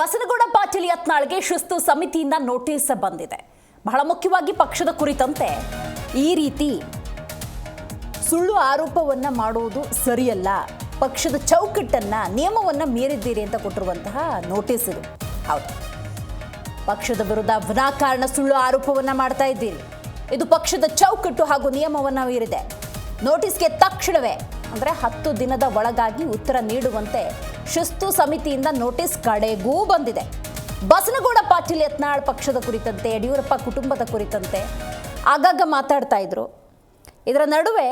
ಬಸನಗೌಡ ಪಾಟೀಲ್ ಯತ್ನಾಳ್ಗೆ ಶಿಸ್ತು ಸಮಿತಿಯಿಂದ ನೋಟಿಸ್ ಬಂದಿದೆ. ಬಹಳ ಮುಖ್ಯವಾಗಿ ಪಕ್ಷದ ಕುರಿತಂತೆ ಈ ರೀತಿ ಸುಳ್ಳು ಆರೋಪವನ್ನ ಮಾಡುವುದು ಸರಿಯಲ್ಲ. ಪಕ್ಷದ ಚೌಕಟ್ಟನ್ನ, ನಿಯಮವನ್ನ ಮೀರಿದ್ದೀರಿ ಅಂತ ಕೊಟ್ಟಿರುವಂತಹ ನೋಟಿಸ್ ಇದು. ಹೌದು. ಪಕ್ಷದ ವಿರುದ್ಧ ವಿನಾಕಾರಣ ಸುಳ್ಳು ಆರೋಪವನ್ನ ಮಾಡ್ತಾ ಇದ್ದೀರಿ. ಇದು ಪಕ್ಷದ ಚೌಕಟ್ಟು ಹಾಗೂ ನಿಯಮವನ್ನ ಮೀರಿದೆ. ನೋಟಿಸ್ಗೆ ತಕ್ಷಣವೇ, ಅಂದ್ರೆ ಹತ್ತು ದಿನದ ಒಳಗಾಗಿ ಉತ್ತರ ನೀಡುವಂತೆ ಶಿಸ್ತು ಸಮಿತಿಯಿಂದ ನೋಟಿಸ್ ಕಡೆಗೂ ಬಂದಿದೆ. ಬಸನಗೌಡ ಪಾಟೀಲ್ ಯತ್ನಾಳ್ ಪಕ್ಷದ ಕುರಿತಂತೆ, ಯಡಿಯೂರಪ್ಪ ಕುಟುಂಬದ ಕುರಿತಂತೆ ಆಗಾಗ ಮಾತಾಡ್ತಾ ಇದ್ರು. ಇದರ ನಡುವೆ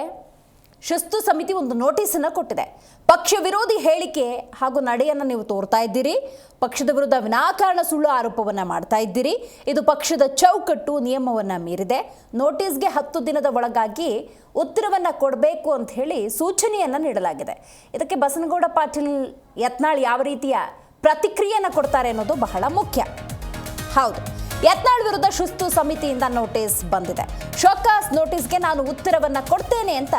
ಶಿಸ್ತು ಸಮಿತಿ ಒಂದು ನೋಟಿಸನ್ನು ಕೊಟ್ಟಿದೆ. ಪಕ್ಷ ವಿರೋಧಿ ಹೇಳಿಕೆ ಹಾಗೂ ನಡೆಯನ್ನು ನೀವು ತೋರ್ತಾ ಇದ್ದೀರಿ. ಪಕ್ಷದ ವಿರುದ್ಧ ವಿನಾಕಾರಣ ಸುಳ್ಳು ಆರೋಪವನ್ನು ಮಾಡ್ತಾ ಇದ್ದೀರಿ. ಇದು ಪಕ್ಷದ ಚೌಕಟ್ಟು ನಿಯಮವನ್ನು ಮೀರಿದೆ. ನೋಟಿಸ್ಗೆ ಹತ್ತು ದಿನದ ಒಳಗಾಗಿ ಉತ್ತರವನ್ನು ಕೊಡಬೇಕು ಅಂತ ಹೇಳಿ ಸೂಚನೆಯನ್ನು ನೀಡಲಾಗಿದೆ. ಇದಕ್ಕೆ ಬಸನಗೌಡ ಪಾಟೀಲ್ ಯತ್ನಾಳ್ ಯಾವ ರೀತಿಯ ಪ್ರತಿಕ್ರಿಯೆಯನ್ನು ಕೊಡ್ತಾರೆ ಅನ್ನೋದು ಬಹಳ ಮುಖ್ಯ. ಹೌದು, ಯತ್ನಾಳ್ ವಿರುದ್ಧ ಶಿಸ್ತು ಸಮಿತಿಯಿಂದ ನೋಟಿಸ್ ಬಂದಿದೆ. ಶೋಕಾಸ್ ನೋಟಿಸ್ಗೆ ನಾನು ಉತ್ತರವನ್ನ ಕೊಡ್ತೇನೆ ಅಂತ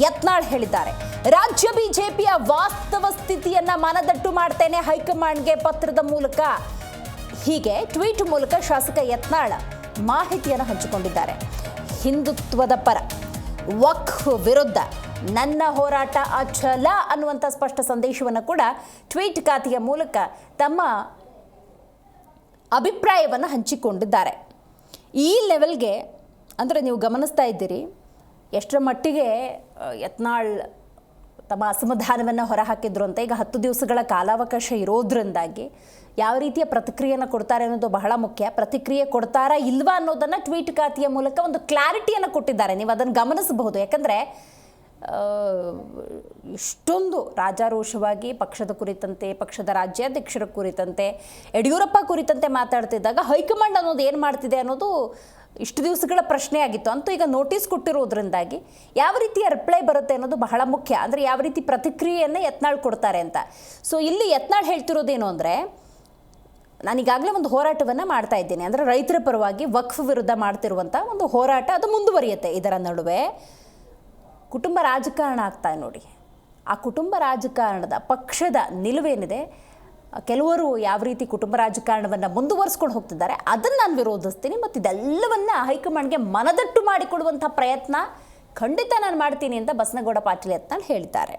ಯತ್ನಾಳ್ ಹೇಳಿದ್ದಾರೆ. ರಾಜ್ಯ ಬಿಜೆಪಿಯ ವಾಸ್ತವ ಸ್ಥಿತಿಯನ್ನ ಮನದಟ್ಟು ಮಾಡ್ತೇನೆ ಹೈಕಮಾಂಡ್ಗೆ ಪತ್ರದ ಮೂಲಕ. ಹೀಗೆ ಟ್ವೀಟ್ ಮೂಲಕ ಶಾಸಕ ಯತ್ನಾಳ್ ಮಾಹಿತಿಯನ್ನು ಹಂಚಿಕೊಂಡಿದ್ದಾರೆ. ಹಿಂದುತ್ವದ ಪರ. ವಕ್ಫ್ ವಿರುದ್ಧ ನನ್ನ ಹೋರಾಟ ಅಚಲ ಅನ್ನುವಂಥ ಸ್ಪಷ್ಟ ಸಂದೇಶವನ್ನು ಕೂಡ ಟ್ವೀಟ್ ಖಾತೆಯ ಮೂಲಕ ತಮ್ಮ ಅಭಿಪ್ರಾಯವನ್ನು ಹಂಚಿಕೊಂಡಿದ್ದಾರೆ. ಈ ಲೆವೆಲ್ಗೆ ಅಂದರೆ ನೀವು ಗಮನಿಸ್ತಾ ಇದ್ದೀರಿ ಎಷ್ಟರ ಮಟ್ಟಿಗೆ ಯತ್ನಾಳ್ ತಮ್ಮ ಅಸಮಾಧಾನವನ್ನು ಹೊರಹಾಕಿದ್ರು ಅಂತ ಈಗ ಹತ್ತು ದಿವಸಗಳ ಕಾಲಾವಕಾಶ ಇರೋದ್ರಿಂದಾಗಿ ಯಾವ ರೀತಿಯ ಪ್ರತಿಕ್ರಿಯೆಯನ್ನು ಕೊಡ್ತಾರೆ ಅನ್ನೋದು ಬಹಳ ಮುಖ್ಯ. ಪ್ರತಿಕ್ರಿಯೆ ಕೊಡ್ತಾರಾ ಇಲ್ವಾ ಅನ್ನೋದನ್ನು ಟ್ವೀಟ್ ಖಾತೆಯ ಮೂಲಕ ಒಂದು ಕ್ಲಾರಿಟಿಯನ್ನು ಕೊಟ್ಟಿದ್ದಾರೆ. ನೀವು ಅದನ್ನು ಗಮನಿಸಬಹುದು. ಯಾಕಂದರೆ ಇಷ್ಟೊಂದು ರಾಜಾರೋಷವಾಗಿ ಪಕ್ಷದ ಕುರಿತಂತೆ, ಪಕ್ಷದ ರಾಜ್ಯಾಧ್ಯಕ್ಷರ ಕುರಿತಂತೆ, ಯಡಿಯೂರಪ್ಪ ಕುರಿತಂತೆ ಮಾತಾಡ್ತಿದ್ದಾಗ ಹೈಕಮಾಂಡ್ ಅನ್ನೋದು ಏನು ಮಾಡ್ತಿದೆ ಅನ್ನೋದು ಇಷ್ಟು ದಿವಸಗಳ ಪ್ರಶ್ನೆ ಆಗಿತ್ತು. ಅಂತೂ ಈಗ ನೋಟಿಸ್ ಕೊಟ್ಟಿರೋದ್ರಿಂದಾಗಿ ಯಾವ ರೀತಿಯ ರಿಪ್ಲೈ ಬರುತ್ತೆ ಅನ್ನೋದು ಬಹಳ ಮುಖ್ಯ. ಅಂದರೆ ಯಾವ ರೀತಿ ಪ್ರತಿಕ್ರಿಯೆಯನ್ನು ಯತ್ನಾಳ್ ಕೊಡ್ತಾರೆ ಅಂತ. ಸೊ ಇಲ್ಲಿ ಯತ್ನಾಳ್ ಹೇಳ್ತಿರೋದೇನು ಅಂದರೆ ನಾನೀಗಾಗಲೇ ಒಂದು ಹೋರಾಟವನ್ನು ಮಾಡ್ತಾ ಇದ್ದೀನಿ. ಅಂದರೆ ರೈತರ ಪರವಾಗಿ ವಕ್ಫ್ ವಿರುದ್ಧ ಮಾಡ್ತಿರುವಂಥ ಒಂದು ಹೋರಾಟ ಅದು ಮುಂದುವರಿಯುತ್ತೆ ಇದರ ನಡುವೆ. ಕುಟುಂಬ ರಾಜಕಾರಣ ಆಗ್ತಾ ನೋಡಿ. ಆ ಕುಟುಂಬ ರಾಜಕಾರಣದ ಪಕ್ಷದ ನಿಲುವೇನಿದೆ? ಕೆಲವರು ಯಾವ ರೀತಿ ಕುಟುಂಬ ರಾಜಕಾರಣವನ್ನು ಮುಂದುವರಿಸ್ಕೊಂಡು ಹೋಗ್ತಿದ್ದಾರೆ, ಅದನ್ನು ನಾನು ವಿರೋಧಿಸ್ತೀನಿ ಮತ್ತು ಇದೆಲ್ಲವನ್ನ ಹೈಕಮಾಂಡ್ಗೆ ಮನದಟ್ಟು ಮಾಡಿಕೊಡುವಂಥ ಪ್ರಯತ್ನ ಖಂಡಿತ ನಾನು ಮಾಡ್ತೀನಿ ಅಂತ ಬಸನಗೌಡ ಪಾಟೀಲ್ ಯತ್ನಾಳ್ ಹೇಳಿದ್ದಾರೆ.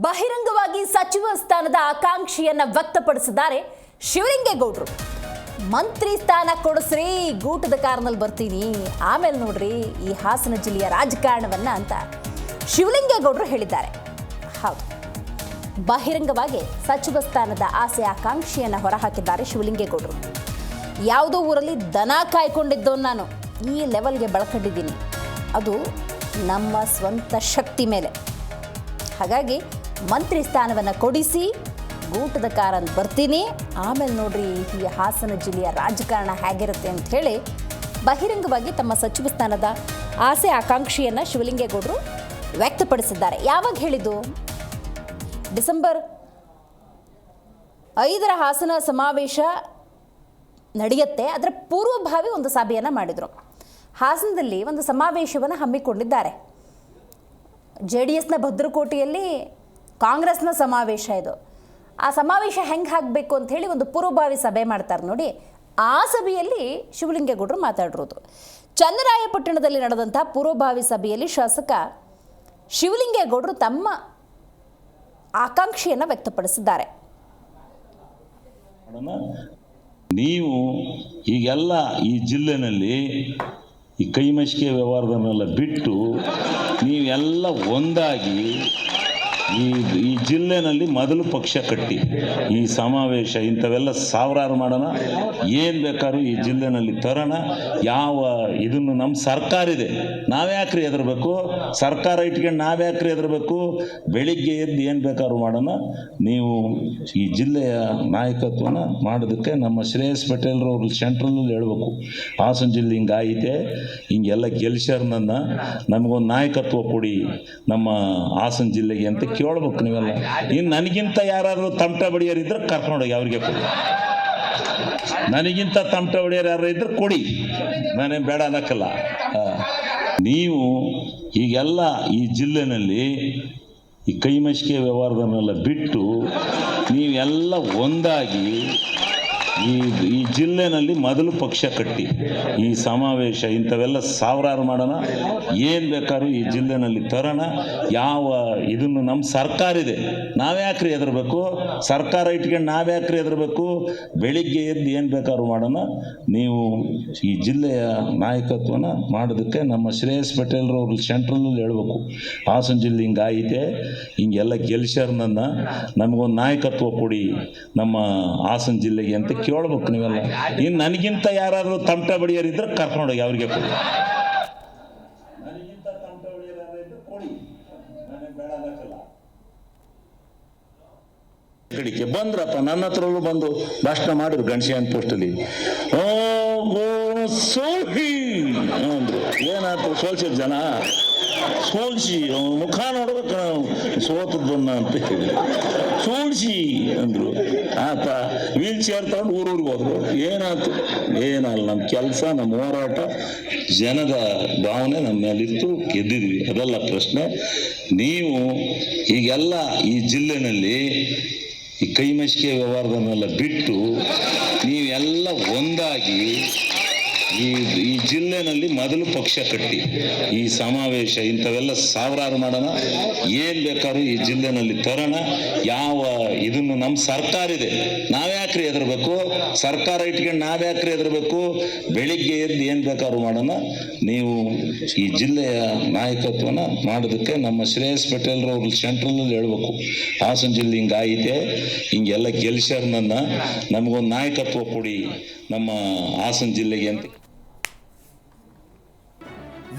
ಬಹಿರಂಗವಾಗಿ ಸಚಿವ ಸ್ಥಾನದ ಆಕಾಂಕ್ಷೆಯನ್ನ ವ್ಯಕ್ತಪಡಿಸಿದ್ದಾರೆ ಶಿವಲಿಂಗೇಗೌಡರು. ಮಂತ್ರಿ ಸ್ಥಾನ ಕೊಡಿಸ್ರಿ, ಗೂಟದ ಕಾರ್ನಲ್ಲಿ ಬರ್ತೀನಿ. ಆಮೇಲೆ ನೋಡ್ರಿ ಈ ಹಾಸನ ಜಿಲ್ಲೆಯ ರಾಜಕಾರಣವನ್ನ ಅಂತ ಶಿವಲಿಂಗೇಗೌಡರು ಹೇಳಿದ್ದಾರೆ. ಹೌದು. ಬಹಿರಂಗವಾಗಿ ಸಚಿವ ಸ್ಥಾನದ ಆಸೆ ಆಕಾಂಕ್ಷೆಯನ್ನ ಹೊರಹಾಕಿದ್ದಾರೆ ಶಿವಲಿಂಗೇಗೌಡರು. ಯಾವುದೋ ಊರಲ್ಲಿ ದನ ಕಾಯ್ಕೊಂಡಿದ್ದೋ ನಾನು. ಈ ಲೆವೆಲ್ಗೆ ಬಳಕೊಂಡಿದ್ದೀನಿ. ಅದು ನಮ್ಮ ಸ್ವಂತ ಶಕ್ತಿ ಮೇಲೆ. ಹಾಗಾಗಿ ಮಂತ್ರಿ ಸ್ಥಾನವನ್ನು ಕೊಡಿಸಿ ಊಟದ ಕಾರಲ್ಲಿ ಬರ್ತೀನಿ. ಆಮೇಲೆ ನೋಡ್ರಿ ಈ ಹಾಸನ ಜಿಲ್ಲೆಯ ರಾಜಕಾರಣ ಹೇಗಿರುತ್ತೆ ಅಂತ ಹೇಳಿ ಬಹಿರಂಗವಾಗಿ ತಮ್ಮ ಸಚಿವ ಸ್ಥಾನದ ಆಸೆ ಆಕಾಂಕ್ಷೆಯನ್ನು ಶಿವಲಿಂಗೇಗೌಡರು ವ್ಯಕ್ತಪಡಿಸಿದ್ದಾರೆ. ಯಾವಾಗ ಹೇಳಿದ್ದು? ಡಿಸೆಂಬರ್ ಐದರ ಹಾಸನ ಸಮಾವೇಶ ನಡೆಯುತ್ತೆ. ಅದರ ಪೂರ್ವಭಾವಿ ಒಂದು ಸಭೆಯನ್ನು ಮಾಡಿದರು. ಹಾಸನದಲ್ಲಿ ಒಂದು ಸಮಾವೇಶವನ್ನು ಹಮ್ಮಿಕೊಂಡಿದ್ದಾರೆ. ಜೆ ಡಿ ಎಸ್ನ ಭದ್ರಕೋಟೆಯಲ್ಲಿ ಕಾಂಗ್ರೆಸ್ನ ಸಮಾವೇಶ ಇದು. ಆ ಸಮಾವೇಶ ಹೆಂಗೆ ಆಗಬೇಕು ಅಂತ ಹೇಳಿ ಒಂದು ಪೂರ್ವಭಾವಿ ಸಭೆ ಮಾಡ್ತಾರೆ ನೋಡಿ. ಆ ಸಭೆಯಲ್ಲಿ ಶಿವಲಿಂಗೇಗೌಡರು ಮಾತಾಡಿರೋದು. ಚನ್ನರಾಯಪಟ್ಟಣದಲ್ಲಿ ನಡೆದಂಥ ಪೂರ್ವಭಾವಿ ಸಭೆಯಲ್ಲಿ ಶಾಸಕ ಶಿವಲಿಂಗೇಗೌಡರು ತಮ್ಮ ಆಕಾಂಕ್ಷೆಯನ್ನು ವ್ಯಕ್ತಪಡಿಸಿದ್ದಾರೆ. ನೀವು ಈಗೆಲ್ಲ ಈ ಜಿಲ್ಲೆನಲ್ಲಿ ಈ ಕೈಮಶಿಕೆ ವ್ಯವಹಾರದನ್ನೆಲ್ಲ ಬಿಟ್ಟು ನೀವೆಲ್ಲ ಒಂದಾಗಿ ಈ ಈ ಜಿಲ್ಲೆನಲ್ಲಿ ಮೊದಲು ಪಕ್ಷ ಕಟ್ಟಿ. ಈ ಸಮಾವೇಶ ಇಂಥವೆಲ್ಲ ಸಾವಿರಾರು ಮಾಡೋಣ. ಏನು ಬೇಕಾದ್ರೂ ಈ ಜಿಲ್ಲೆನಲ್ಲಿ ತರೋಣ. ಯಾವ ಇದನ್ನು ನಮ್ಮ ಸರ್ಕಾರ ಇದೆ ನಾವ್ಯಾಕ್ರಿ ಹೆದರ್ಬೇಕು? ಸರ್ಕಾರ ಇಟ್ಕೊಂಡು ನಾವ್ಯಾಕ್ರಿ ಹೆದರ್ಬೇಕು? ಬೆಳಿಗ್ಗೆ ಎದ್ದು ಏನು ಬೇಕಾದ್ರೂ ಮಾಡೋಣ. ನೀವು ಈ ಜಿಲ್ಲೆಯ ನಾಯಕತ್ವನ ಮಾಡೋದಕ್ಕೆ ನಮ್ಮ ಶ್ರೇಯಸ್ ಪಟೇಲ್ರವ್ರು ಸೆಂಟ್ರಲ್ನಲ್ಲಿ ಹೇಳಬೇಕು. ಹಾಸನ ಜಿಲ್ಲೆ ಹಿಂಗಾಗಿದೆ ಹಿಂಗೆಲ್ಲ ಗೆಲ್ಸ್ಯಾರ ನನ್ನ. ನಮಗೊಂದು ನಾಯಕತ್ವ ಕೊಡಿ. ನಮ್ಮ ಹಾಸನ ಜಿಲ್ಲೆಗೆ ಅಂತ ಕೇಳ್ಬೇಕು ನೀವೆಲ್ಲ. ಇನ್ನು ನನಗಿಂತ ಯಾರಾದರೂ ತಮಟ ಬಡಿಯೋರಿದ್ರೆ ಕರ್ಕೊಂಡೋಗಿ ಅವ್ರಿಗೆ ಕೊಡಿ. ನನಗಿಂತ ತಮಟ ಹೊಡೆಯೋರು ಯಾರು ಇದ್ರೆ ಕೊಡಿ. ನಾನೇನು ಬೇಡ ಅನ್ನಕ್ಕಲ್ಲ ನೀವು ಈಗೆಲ್ಲ ಈ ಜಿಲ್ಲೆನಲ್ಲಿ ಈ ಕೈಮಶಿಕೆ ವ್ಯವಹಾರದನ್ನೆಲ್ಲ ಬಿಟ್ಟು ನೀವೆಲ್ಲ ಒಂದಾಗಿ ಈ ಈ ಜಿಲ್ಲೆನಲ್ಲಿ ಮೊದಲು ಪಕ್ಷ ಕಟ್ಟಿ. ಈ ಸಮಾವೇಶ ಇಂಥವೆಲ್ಲ ಸಾವಿರಾರು ಮಾಡೋಣ. ಏನು ಬೇಕಾದ್ರೂ ಈ ಜಿಲ್ಲೆನಲ್ಲಿ ತರೋಣ. ಯಾವ ಇದನ್ನು ನಮ್ಮ ಸರ್ಕಾರ ಇದೆ. ನಾವ್ಯಾಕ್ರಿ ಹೆದರ್ಬೇಕು? ಸರ್ಕಾರ ಇಟ್ಕೊಂಡು ನಾವ್ಯಾಕ್ರಿ ಹೆದರ್ಬೇಕು? ಬೆಳಿಗ್ಗೆ ಎದ್ದು ಏನು ಬೇಕಾದ್ರೂ ಮಾಡೋಣ. ನೀವು ಈ ಜಿಲ್ಲೆಯ ನಾಯಕತ್ವನ ಮಾಡೋದಕ್ಕೆ ನಮ್ಮ ಶ್ರೇಯಸ್ ಪಟೇಲ್ರವ್ರು ಸೆಂಟ್ರಲಲ್ಲಿ ಹೇಳ್ಬೇಕು. ಹಾಸನ ಜಿಲ್ಲೆ ಹಿಂಗಾಯಿತೆ ಹಿಂಗೆಲ್ಲ ಗೆಲ್ಸ್ಯಾರ ನನ್ನ. ನಮಗೊಂದು ನಾಯಕತ್ವ ಕೊಡಿ. ನಮ್ಮ ಹಾಸನ ಜಿಲ್ಲೆಗೆ ಅಂತ ಕೇಳ್ಬೇಕು ನೀವೆಲ್ಲ. ಇನ್ನು ನನಗಿಂತ ಯಾರಾದರೂ ತಮಟ ಬಡಿಯರಿದ್ರೆ ಕರ್ಕೊಂಡು ಹೋಗಿ ಅವ್ರಿಗೆ ಕೊಡಿ. ಕಡೆಗೆ ಬಂದ್ರಪ್ಪ ನನ್ನ ಹತ್ರಲ್ಲೂ ಬಂದು ಭಾಷಣ ಮಾಡಿದ್ರು ಗಣಶಿಯನ್ ಪೋಸ್ಟಲ್ಲಿ. ಓ ಓ ಸೋಹಿ ಅಂದ್ರು. ಏನಾಯ್ತು ಸೋಲ್ಸಿದ ಜನ? ಸೋಲ್ಸಿ ಅವ್ನ್ ಮುಖ ನೋಡ್ಬೇಕು ನಾವು. ಸೋತದ್ ಅಂತ ಹೇಳಿ ಸೋಲ್ಸಿ ಅಂದ್ರು. ಆತ ವೀಲ್ ಚೇರ್ ತಗೊಂಡು ಊರೂರಿಗೆ ಹೋದ್ರು. ಏನಾಯ್ತು? ಏನಲ್ಲ ನಮ್ಮ ಕೆಲಸ ನಮ್ಮ ಹೋರಾಟ, ಜನದ ಭಾವನೆ ನಮ್ಮ ಮೇಲಿತ್ತು, ಗೆದ್ದಿದ್ವಿ. ಅದೆಲ್ಲ ಪ್ರಶ್ನೆ. ನೀವು ಈಗೆಲ್ಲ ಈ ಜಿಲ್ಲೆನಲ್ಲಿ ಈ ಕೈಮಶಿಕೆ ವ್ಯವಹಾರದನ್ನೆಲ್ಲ ಬಿಟ್ಟು ನೀವೆಲ್ಲ ಒಂದಾಗಿ ಈ ಜಿಲ್ಲೆನಲ್ಲಿ ಮೊದಲು ಪಕ್ಷ ಕಟ್ಟಿ. ಈ ಸಮಾವೇಶ ಇಂಥವೆಲ್ಲ ಸಾವಿರಾರು ಮಾಡೋಣ. ಏನು ಬೇಕಾದ್ರೂ ಈ ಜಿಲ್ಲೆನಲ್ಲಿ ತರೋಣ. ಯಾವ ಇದನ್ನು ನಮ್ಮ ಸರ್ಕಾರ ಇದೆ. ನಾವ್ಯಾಕ್ರಿ ಎದರ್ಬೇಕು ಸರ್ಕಾರ ಇಟ್ಕೊಂಡು ನಾವ್ಯಾಕ್ರಿ ಹೆದರ್ಬೇಕು? ಬೆಳಿಗ್ಗೆ ಎದ್ದು ಏನು ಬೇಕಾದ್ರೂ ಮಾಡೋಣ. ನೀವು ಈ ಜಿಲ್ಲೆಯ ನಾಯಕತ್ವನ ಮಾಡೋದಕ್ಕೆ ನಮ್ಮ ಶ್ರೇಯಸ್ ಪಟೇಲ್ ಅವರು ಸೆಂಟ್ರಲ್ ಹೇಳ್ಬೇಕು. ಹಾಸನ ಜಿಲ್ಲೆ ಐತೆ ಹಿಂಗೆಲ್ಲ ಗೆಲ್ಸ್ಯಾರ ನನ್ನ. ನಮಗೊಂದು ನಾಯಕತ್ವ ಕೊಡಿ ನಮ್ಮ ಹಾಸನ ಜಿಲ್ಲೆಗೆ ಅಂತ.